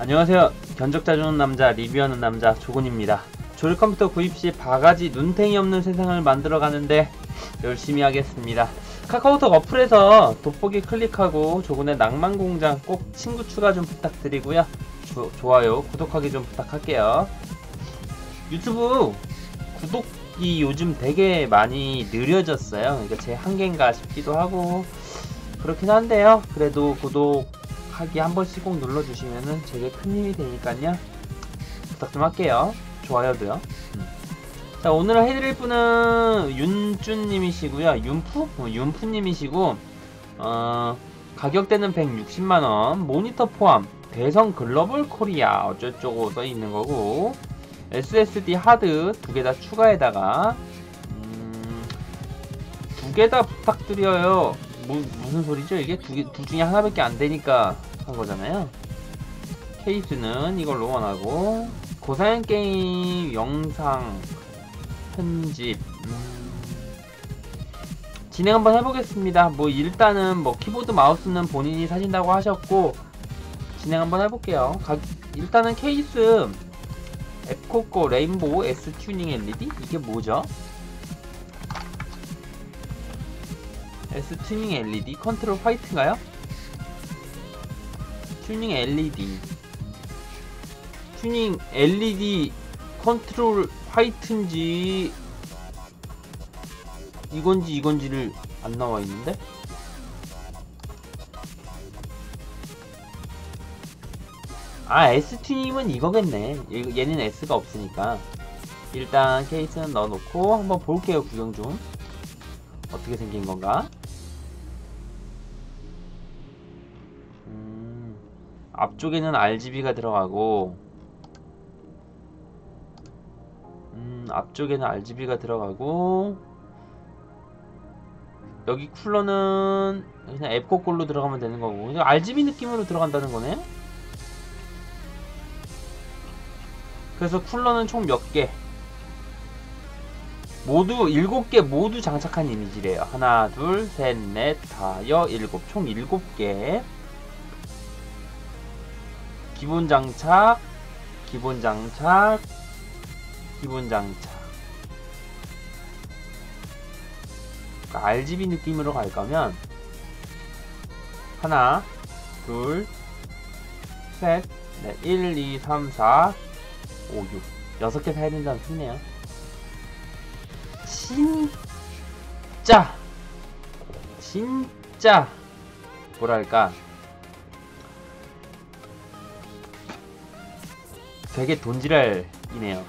안녕하세요. 견적자 주는 남자, 리뷰하는 남자 조군입니다. 조립 컴퓨터 구입 시 바가지 눈탱이 없는 세상을 만들어 가는데 열심히 하겠습니다. 카카오톡 어플에서 돋보기 클릭하고 조군의 낭만 공장 꼭 친구 추가 좀 부탁드리고요. 조, 좋아요, 구독하기 좀 부탁할게요. 유튜브 구독이 요즘 되게 많이 느려졌어요. 그러니까 제 한계인가 싶기도 하고 그렇긴 한데요. 그래도 구독 하기 한 번씩 꼭 눌러주시면은 제게 큰 힘이 되니까요. 부탁 좀 할게요. 좋아요도요. 음. 자 오늘 해드릴 분은 윤준님이시고요. 윤푸? 어, 윤푸님이시고 어, 가격대는 160만원 모니터 포함 대성 글로벌 코리아 어쩌고저쩌고 써 있는 거고 SSD 하드 두 개 다 추가에다가 음, 두 개 다 부탁드려요. 뭐, 무슨 소리죠? 이게 두, 개, 둘 중에 하나밖에 안 되니까 한 거잖아요. 케이스는 이걸로 원하고 고사양 게임 영상 편집 음, 진행 한번 해보겠습니다. 뭐 일단은 뭐 키보드 마우스는 본인이 사신다고 하셨고 진행 한번 해볼게요. 가, 일단은 케이스 에코코 레인보우 S 튜닝 LED 이게 뭐죠? S 튜닝 LED 컨트롤 화이트인가요? 튜닝 LED 튜닝 LED 컨트롤 화이트인지 이건지 이건지를 안 나와 있는데? 아 S튜닝은 이거겠네. 얘- 얘는 S가 없으니까. 일단 케이스는 넣어놓고 한번 볼게요 구경 좀. 어떻게 생긴 건가 앞쪽에는 RGB가 들어가고 음, 앞쪽에는 RGB가 들어가고 여기 쿨러는 그냥 앱코 꼴로 들어가면 되는 거고 그냥 RGB 느낌으로 들어간다는 거네 그래서 쿨러는 총 몇 개? 모두 7개 모두 장착한 이미지래요. 하나, 둘, 셋, 넷, 다여, 일곱. 총 7개. 기본 장착, 기본 장착, 기본 장착. 그러니까 RGB 느낌으로 갈 거면 하나, 둘, 셋, 넷, 1, 2, 3, 4, 5, 6. 6개 사야 된다는 소리네요. 진짜, 진짜, 뭐랄까. 되게 돈지랄이네요.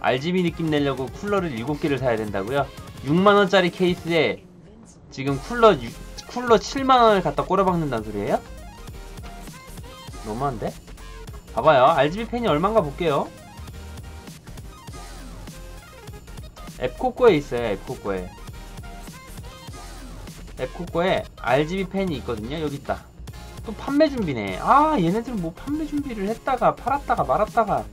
RGB 느낌 내려고 쿨러를 7개를 사야 된다고요? 6만원짜리 케이스에 지금 쿨러, 유- 쿨러 7만원을 갖다 꼬라박는다는 소리예요? 너무한데? 봐봐요. RGB 펜이 얼마인가 볼게요. 앱코코에 있어요. 앱코코에. 앱코코에 RGB 펜이 있거든요. 여기 있다. 또 판매 준비네. 아, 얘네들 뭐 판매 준비를 했다가 팔았다가 말았다가.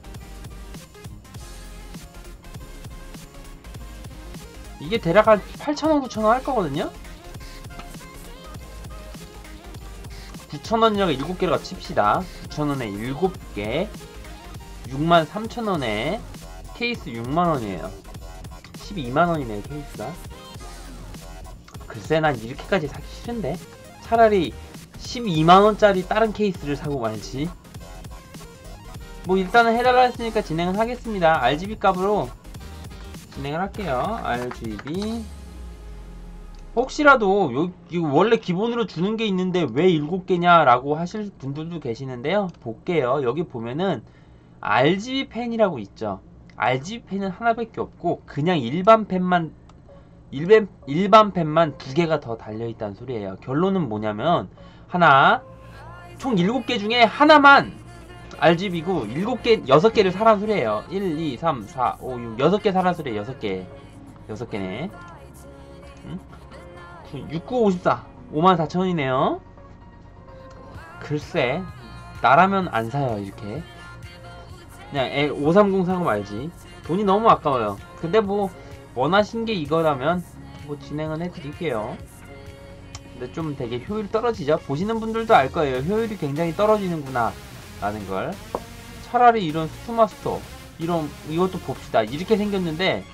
이게 대략 한 8,000원, 9,000원 할 거거든요? 9,000원이라고 7개를 칩시다. 9,000원에 7개. 63,000원에 케이스 6만원이에요. 12만원이네요, 케이스가. 글쎄, 난 이렇게까지 사기 싫은데? 차라리 12만원짜리 다른 케이스를 사고 말지. 뭐, 일단은 해달라 했으니까 진행을 하겠습니다. RGB 값으로 진행을 할게요. RGB. 혹시라도 요, 이거 원래 기본으로 주는 게 있는데 왜 7개냐 라고 하실 분들도 계시는데요 볼게요 여기 보면은 RGB 펜이라고 있죠 RGB 펜은 하나밖에 없고 그냥 일반 펜만 일반, 일반 펜만 두 개가 더 달려있다는 소리예요 결론은 뭐냐면 하나 총 7개 중에 하나만 RGB고 7개, 6개를 사라는 소리예요. 1, 2, 3, 4, 5, 6 6개 사라는 소리예요. 6개. 6개네. 6954 54,000원이네요. 글쎄 나라면 안 사요 이렇게. 그냥 5303 사고 말지. 돈이 너무 아까워요. 근데 뭐 원하신 게 이거라면 뭐 진행은 해드릴게요 근데 좀 되게 효율이 떨어지죠? 보시는 분들도 알 거예요. 효율이 굉장히 떨어지는구나 라는 걸. 차라리 이런 스투마스터 이런 이것도 봅시다. 이렇게 생겼는데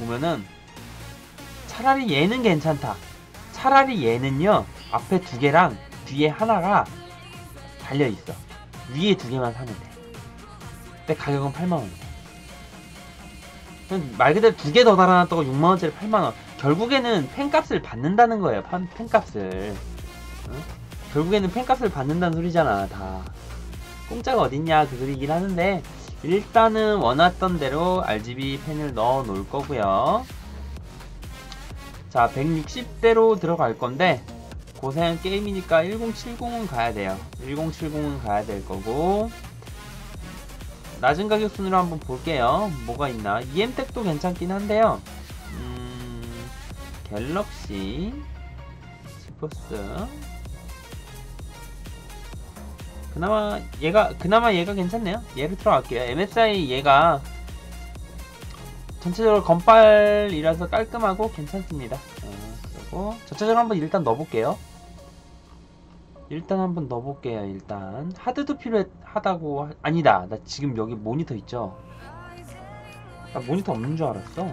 보면은 차라리 얘는 괜찮다. 차라리 얘는요 앞에 두 개랑 뒤에 하나가 달려있어. 위에 두 개만 사면 돼. 근데 가격은 8만원 말 그대로 두 개 더 달아놨다고 6만원짜리 8만원 결국에는 팬값을 받는다는 거예요 판, 팬값을. 응? 결국에는 팬값을 받는다는 소리잖아 다. 공짜가 어딨냐 그 소리긴 하는데 일단은 원했던 대로 RGB 팬을 넣어 놓을 거고요. 자 160대로 들어갈 건데 고생 게임이니까 1070은 가야 돼요. 1070은 가야 될 거고 낮은 가격 순으로 한번 볼게요. 뭐가 있나? EM택도 괜찮긴 한데요. 음, 갤럭시 지포스. 그나마 얘가 그나마 얘가 괜찮네요. 얘를 들어갈게요. MSI 얘가 전체적으로 건빨이라서 깔끔하고 괜찮습니다. 어, 그리고 전체적으로 한번 일단 넣어볼게요. 일단 한번 넣어볼게요 일단. 하드도 필요하다고 하... 아니다. 나 지금 여기 모니터 있죠? 나 모니터 없는 줄 알았어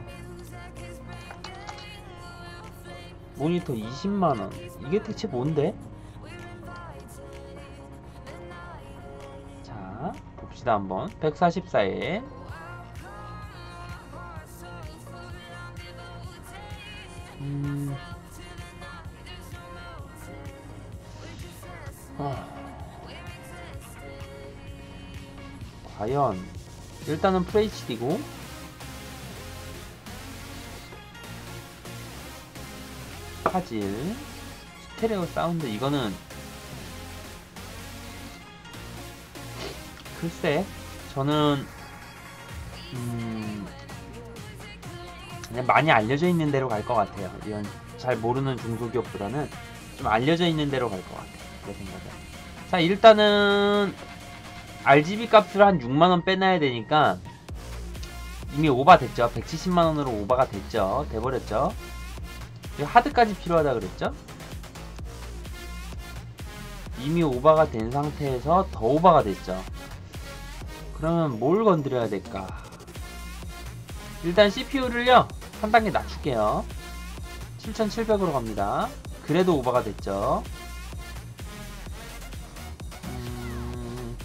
모니터 20만원. 이게 대체 뭔데? 자 봅시다 한번. 144에. 음... 아... 과연 일단은 FHD고 화질 스테레오 사운드 이거는 글쎄 저는 음 그냥 많이 알려져 있는 대로 갈 것 같아요. 이런 잘 모르는 중소기업보다는 좀 알려져 있는 대로 갈 것 같아요 내 생각에. 자 일단은 RGB 값을 한 6만원 빼놔야 되니까 이미 오바 됐죠. 170만원으로 오바가 됐죠. 돼버렸죠 하드까지 필요하다 그랬죠? 이미 오바가 된 상태에서 더 오바가 됐죠. 그러면 뭘 건드려야 될까? 일단 CPU를요 한 단계 낮출게요. 7700으로 갑니다. 그래도 오버가 됐죠. 음...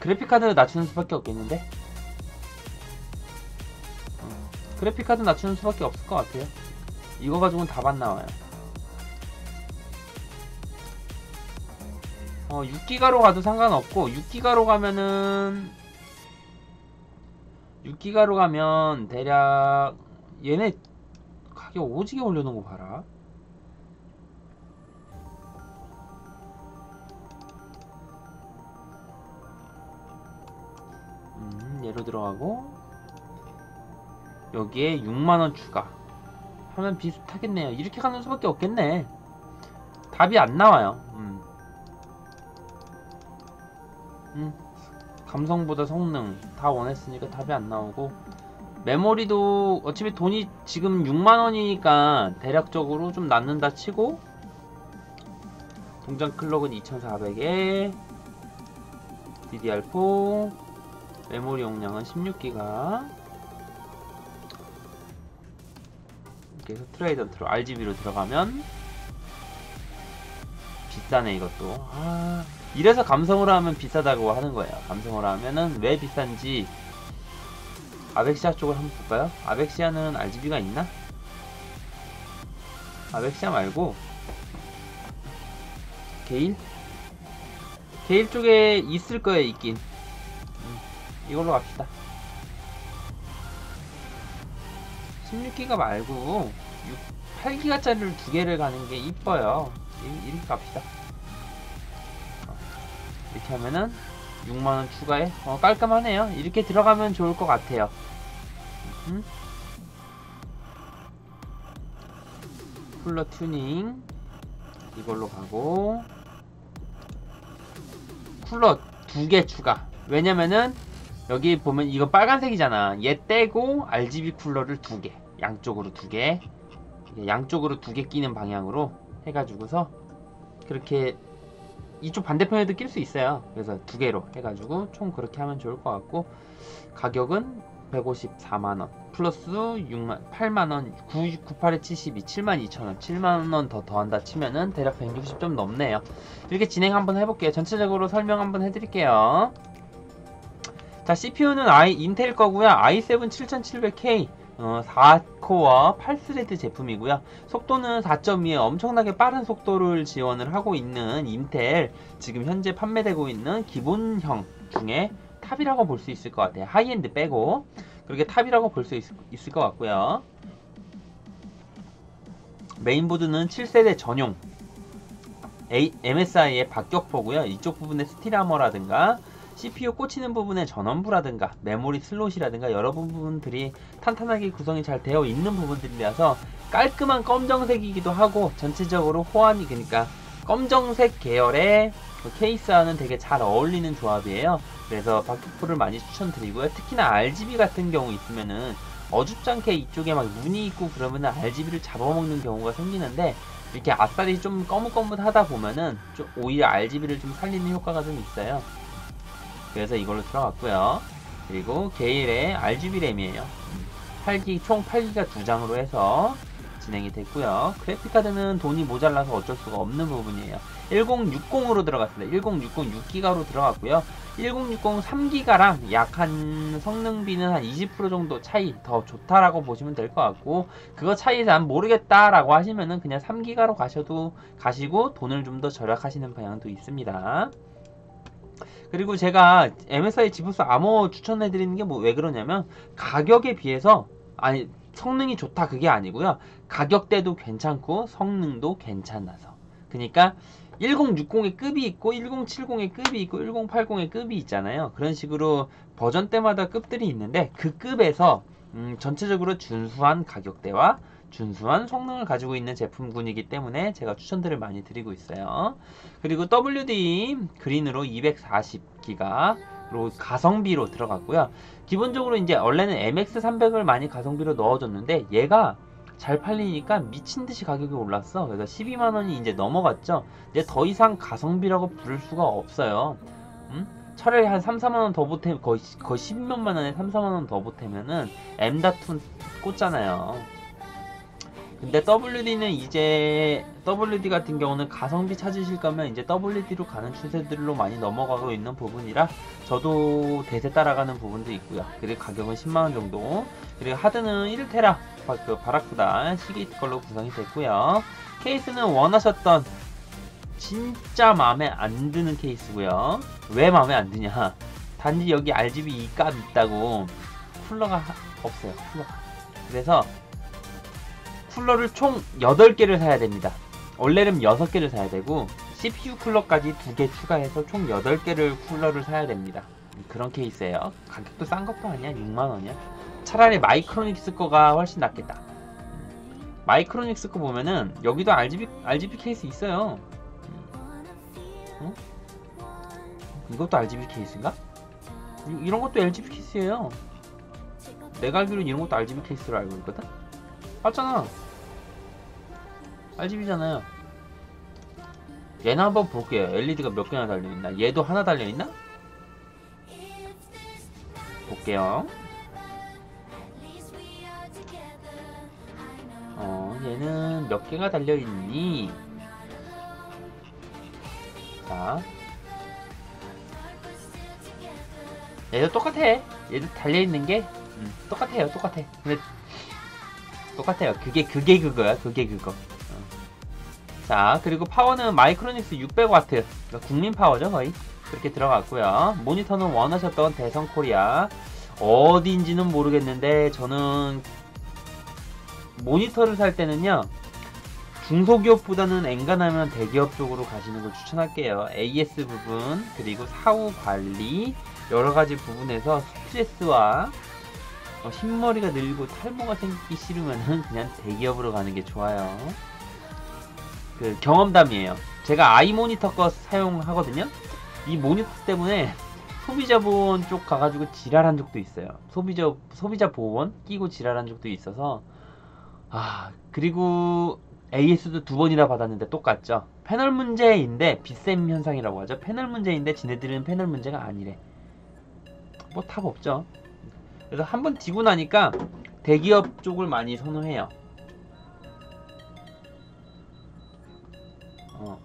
그래픽카드 낮추는 수밖에 없겠는데 그래픽카드 낮추는 수밖에 없을 것 같아요. 이거 가지고는 답안 나와요. 어, 6기가로 가도 상관없고 6기가로 가면은 6기가로 가면 대략 얘네 가격 오지게 올려놓은 거 봐라. 음, 얘로 들어가고 여기에 6만원 추가. 하면 비슷하겠네요. 이렇게 가는 수밖에 없겠네. 답이 안 나와요. 음. 음. 감성보다 성능 다 원했으니까 답이 안 나오고. 메모리도 어차피 돈이 지금 6만원이니까 대략적으로 좀 낳는다 치고. 동전 클럭은 2400에. DDR4 메모리 용량은 16기가 이렇게 해서 트레이던트로 RGB로 들어가면 비싸네 이것도 아 이래서 감성으로 하면 비싸다고 하는 거예요 감성으로 하면은 왜 비싼지 아벡시아 쪽을 한번 볼까요? 아벡시아는 RGB가 있나? 아벡시아 말고 게일? 게일 쪽에 있을 거예요 있긴 음, 이걸로 갑시다 16기가 말고 8기가짜리를 두 개를 가는 게 이뻐요. 이렇게 갑시다. 이렇게 하면은 6만원 추가해. 어, 깔끔하네요. 이렇게 들어가면 좋을 것 같아요. 음? 쿨러 튜닝. 이걸로 가고 쿨러 두 개 추가. 왜냐면은 여기 보면 이거 빨간색이잖아 얘 떼고 RGB 쿨러를 두 개 양쪽으로 두 개, 양쪽으로 두 개 끼는 방향으로 해가지고서 그렇게 이쪽 반대편에도 낄 수 있어요. 그래서 두 개로 해가지고 총 그렇게 하면 좋을 것 같고 가격은 154만 원 플러스 6만 8만 원 9, 98에 72 7만 2천 원 7만 원 더 더한다 치면은 대략 160점 넘네요. 이렇게 진행 한번 해볼게요. 전체적으로 설명 한번 해드릴게요. 자 CPU는 i 인텔 거고요. i7 7700K 어, 4코어 8스레드 제품이고요. 속도는 4.2에 엄청나게 빠른 속도를 지원을 하고 있는 인텔 지금 현재 판매되고 있는 기본형 중에 탑이라고 볼 수 있을 것 같아요. 하이엔드 빼고 그렇게 탑이라고 볼 수 있을 것 같고요. 메인보드는 7세대 전용 MSI의 박격포고요. 이쪽 부분에 스틸아머라든가 CPU 꽂히는 부분의 전원부라든가 메모리 슬롯이라든가 여러 부분들이 탄탄하게 구성이 잘 되어 있는 부분들이라서 깔끔한 검정색이기도 하고 전체적으로 호환이 그러니까 검정색 계열의 그 케이스와는 되게 잘 어울리는 조합이에요. 그래서 박격포를 많이 추천드리고요. 특히나 RGB 같은 경우 있으면은 어줍지 않게 이쪽에 막 눈이 있고 그러면은 RGB를 잡아먹는 경우가 생기는데 이렇게 아싸리 좀 거뭇거뭇하다 보면은 좀 오히려 RGB를 좀 살리는 효과가 좀 있어요. 그래서 이걸로 들어갔고요. 그리고 게일의 RGB 램이에요. 8기 총 8기가 두 장으로 해서 진행이 됐고요. 그래픽 카드는 돈이 모자라서 어쩔 수가 없는 부분이에요. 1060으로 들어갔습니다. 1060 6기가로 들어갔고요. 1060 3기가랑 약 한 성능비는 한 20% 정도 차이 더 좋다라고 보시면 될 것 같고 그거 차이 잘 모르겠다라고 하시면은 그냥 3기가로 가셔도 가시고 돈을 좀 더 절약하시는 방향도 있습니다. 그리고 제가 MSI 지부스 아머 추천해 드리는 게 뭐 왜 그러냐면 가격에 비해서 아니 성능이 좋다 그게 아니고요. 가격대도 괜찮고 성능도 괜찮아서. 그러니까 1060의 급이 있고 1070의 급이 있고 1080의 급이 있잖아요. 그런 식으로 버전 때마다 급들이 있는데 그 급에서 음, 전체적으로 준수한 가격대와 준수한 성능을 가지고 있는 제품군이기 때문에 제가 추천들을 많이 드리고 있어요. 그리고 WD 그린으로 240기가 그리고 가성비로 들어갔고요. 기본적으로 이제 원래는 MX300을 많이 가성비로 넣어줬는데 얘가 잘 팔리니까 미친 듯이 가격이 올랐어. 그래서 12만 원이 이제 넘어갔죠. 이제 더 이상 가성비라고 부를 수가 없어요. 음? 차라리 한 3, 4만 원 더 보태 거의 거의 10몇만 원에 3, 4만 원 더 보태면은 M.2 꽂잖아요. 근데 WD는 이제 WD 같은 경우는 가성비 찾으실 거면 이제 WD로 가는 추세들로 많이 넘어가고 있는 부분이라 저도 대세 따라가는 부분도 있고요. 그리고 가격은 10만원 정도. 그리고 하드는 1테라 그 바라쿠다 시계 걸로 구성이 됐고요. 케이스는 원하셨던 진짜 마음에 안 드는 케이스고요. 왜 마음에 안 드냐? 단지 여기 RGB 이값 있다고 쿨러가 하- 없어요. 쿨러가. 그래서 쿨러를 총 8개를 사야 됩니다. 원래는 6개를 사야 되고 CPU 쿨러까지 2개 추가해서 총 8개를 쿨러를 사야 됩니다. 그런 케이스예요. 가격도 싼 것도 아니야. 6만원이야. 차라리 마이크로닉스 거가 훨씬 낫겠다. 마이크로닉스 거 보면은 여기도 RGB, RGB 케이스 있어요. 응? 이것도 RGB 케이스인가? 이, 이런 것도 LGB 케이스예요. 내가 알기로는 이런 것도 RGB 케이스로 알고 있거든? 맞잖아. RGB잖아요. 얘는 한번 볼게요. LED가 몇 개나 달려있나? 얘도 하나 달려있나? 볼게요. 어, 얘는 몇 개가 달려있니? 자. 얘도 똑같아. 얘도 달려있는 게, 음, 똑같아요. 똑같아. 근데, 똑같아요. 그게, 그게 그거야. 그게 그거. 어. 자, 그리고 파워는 마이크로닉스 600W. 그러니까 국민 파워죠, 거의. 그렇게 들어갔고요. 모니터는 원하셨던 대성 코리아. 어디인지는 모르겠는데, 저는 모니터를 살 때는요, 중소기업보다는 엔간하면 대기업 쪽으로 가시는 걸 추천할게요. AS 부분, 그리고 사후 관리, 여러 가지 부분에서 스트레스와 어, 흰머리가 늘고 탈모가 생기기 싫으면은 그냥 대기업으로 가는 게 좋아요. 그 경험담이에요. 제가 아이 모니터 거 사용하거든요. 이 모니터 때문에 소비자 보험 쪽 가가지고 지랄한 적도 있어요. 소비자 소비자 보험 끼고 지랄한 적도 있어서 아, 그리고 AS도 두 번이나 받았는데 똑같죠. 패널 문제인데 빗셈 현상이라고 하죠. 패널 문제인데 지네들은 패널 문제가 아니래. 뭐 답 없죠. 그래서 한번 뒤고 나니까 대기업 쪽을 많이 선호해요. 어,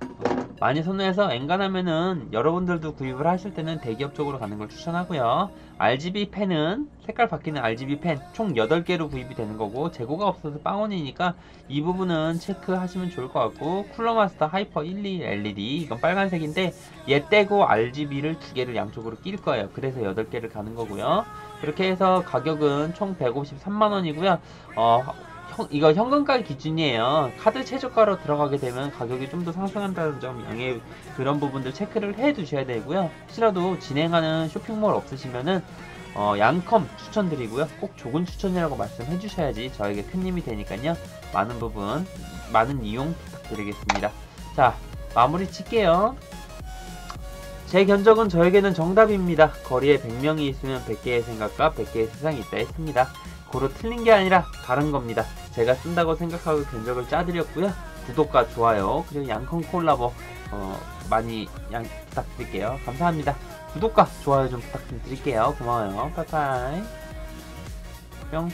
어, 많이 선호해서 엔간하면은 여러분들도 구입을 하실 때는 대기업 쪽으로 가는 걸 추천하고요. RGB 펜은 색깔 바뀌는 RGB 펜 총 8개로 구입이 되는 거고 재고가 없어서 빵원이니까 이 부분은 체크하시면 좋을 것 같고 쿨러 마스터 하이퍼 12 LED 이건 빨간색인데 얘 떼고 RGB를 두 개를 양쪽으로 낄 거예요. 그래서 8개를 가는 거고요. 그렇게 해서 가격은 총 153만 원이고요. 어, 형- 이거 현금가 기준이에요. 카드 최저가로 들어가게 되면 가격이 좀 더 상승한다는 점 양해 그런 부분들 체크를 해 두셔야 되고요. 혹시라도 진행하는 쇼핑몰 없으시면은 어, 양컴 추천드리고요. 꼭 조금 추천이라고 말씀해 주셔야지 저에게 큰 힘이 되니까요. 많은 부분 많은 이용 부탁드리겠습니다. 자 마무리 칠게요. 제 견적은 저에게는 정답입니다. 거리에 100명이 있으면 100개의 생각과 100개의 세상이 있다 했습니다. 고로 틀린 게 아니라 다른 겁니다. 제가 쓴다고 생각하고 견적을 짜드렸고요. 구독과 좋아요 그리고 양컴 콜라보 어, 많이 양 부탁드릴게요. 감사합니다. 구독과 좋아요 좀 부탁 좀 드릴게요. 고마워요. 빠이빠이. 뿅.